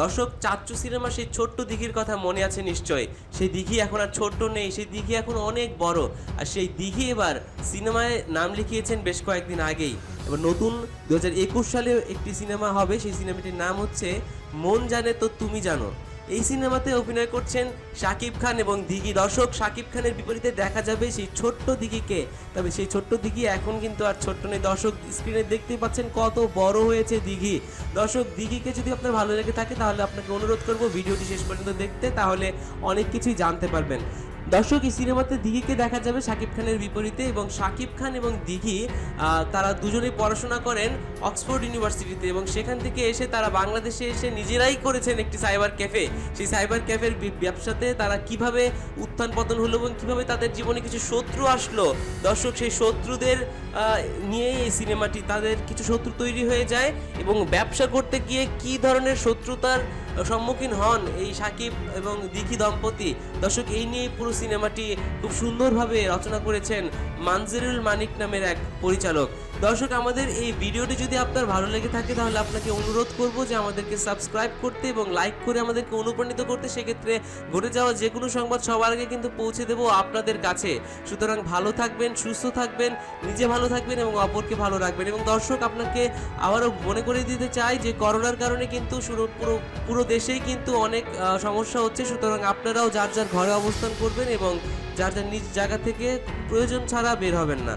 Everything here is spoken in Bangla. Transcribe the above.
দর্শক, চাচ্চু সিনেমা সেই ছোট্ট দিঘির কথা মনে আছে নিশ্চয় সেই দিঘি এখন আর ছোট্ট নেই, সেই দিঘি এখন অনেক বড়। আর সেই দিঘি এবার সিনেমায় নাম লিখিয়েছেন বেশ কয়েকদিন আগেই। এবার নতুন দু হাজার একুশ সালে একটি সিনেমা হবে, সেই সিনেমাটির নাম হচ্ছে মন জানে তো তুমি জানো। এই সিনেমাতে অভিনয় করছেন শাকিব খান এবং দিঘি দর্শক। শাকিব খানের বিপরীতে দেখা যাবে সেই ছোট্ট দিঘিকে। তবে সেই ছোট্ট দিঘি এখন কিন্তু আর ছোট্ট নেই দর্শক স্ক্রিনে দেখতেই পাচ্ছেন কত বড় হয়েছে দিঘি। দর্শক, দিঘিকে যদি আপনার ভালো লেগে থাকে তাহলে আপনাকে অনুরোধ করব ভিডিওটি শেষ পর্যন্ত দেখতে, তাহলে অনেক কিছুই জানতে পারবেন। দর্শক, এই সিনেমাতে দিঘিকে দেখা যাবে শাকিব খানের বিপরীতে এবং শাকিব খান এবং দিঘি তারা দুজনেই পড়াশোনা করেন অক্সফোর্ড ইউনিভার্সিটিতে এবং সেখান থেকে এসে তারা বাংলাদেশে এসে নিজেরাই করেছেন একটি সাইবার ক্যাফে। সেই সাইবার ক্যাফের ব্যবসাতে তারা কীভাবে উত্থান পতন হলো এবং কীভাবে তাদের জীবনে কিছু শত্রু আসলো, দর্শক, সেই শত্রুদের নিয়েই এই সিনেমাটি, তাদের কিছু শত্রু তৈরি হয়ে যায় এবং ব্যবসা করতে গিয়ে কি ধরনের শত্রুতার সম্মুখীন হন এই সাকিব এবং দিঘি দম্পতি। দর্শক, এই নিয়ে পুরো সিনেমাটি খুব সুন্দরভাবে রচনা করেছেন মানজিরুল মানিক নামের এক পরিচালক। দর্শক, আমাদের এই ভিডিওটি যদি আপনার ভালো লেগে থাকে, তাহলে আপনাকে অনুরোধ করব যে আমাদেরকে সাবস্ক্রাইব করতে এবং লাইক করে আমাদেরকে অনুপ্রাণিত করতে। সেক্ষেত্রে ঘটে যাওয়া যে কোনো সংবাদ সবার আগে কিন্তু পৌঁছে দেবো আপনাদের কাছে। সুতরাং ভালো থাকবেন, সুস্থ থাকবেন, নিজে ভালো থাকবেন এবং অপরকে ভালো রাখবেন। এবং দর্শক, আপনাকে আবারও মনে করে দিতে চাই যে, করোনার কারণে কিন্তু পুরো পুরো দেশেই কিন্তু অনেক সমস্যা হচ্ছে। সুতরাং আপনারাও যার যার ঘরে অবস্থান করবেন এবং যার যার নিজ জায়গা থেকে প্রয়োজন ছাড়া বের হবেন না।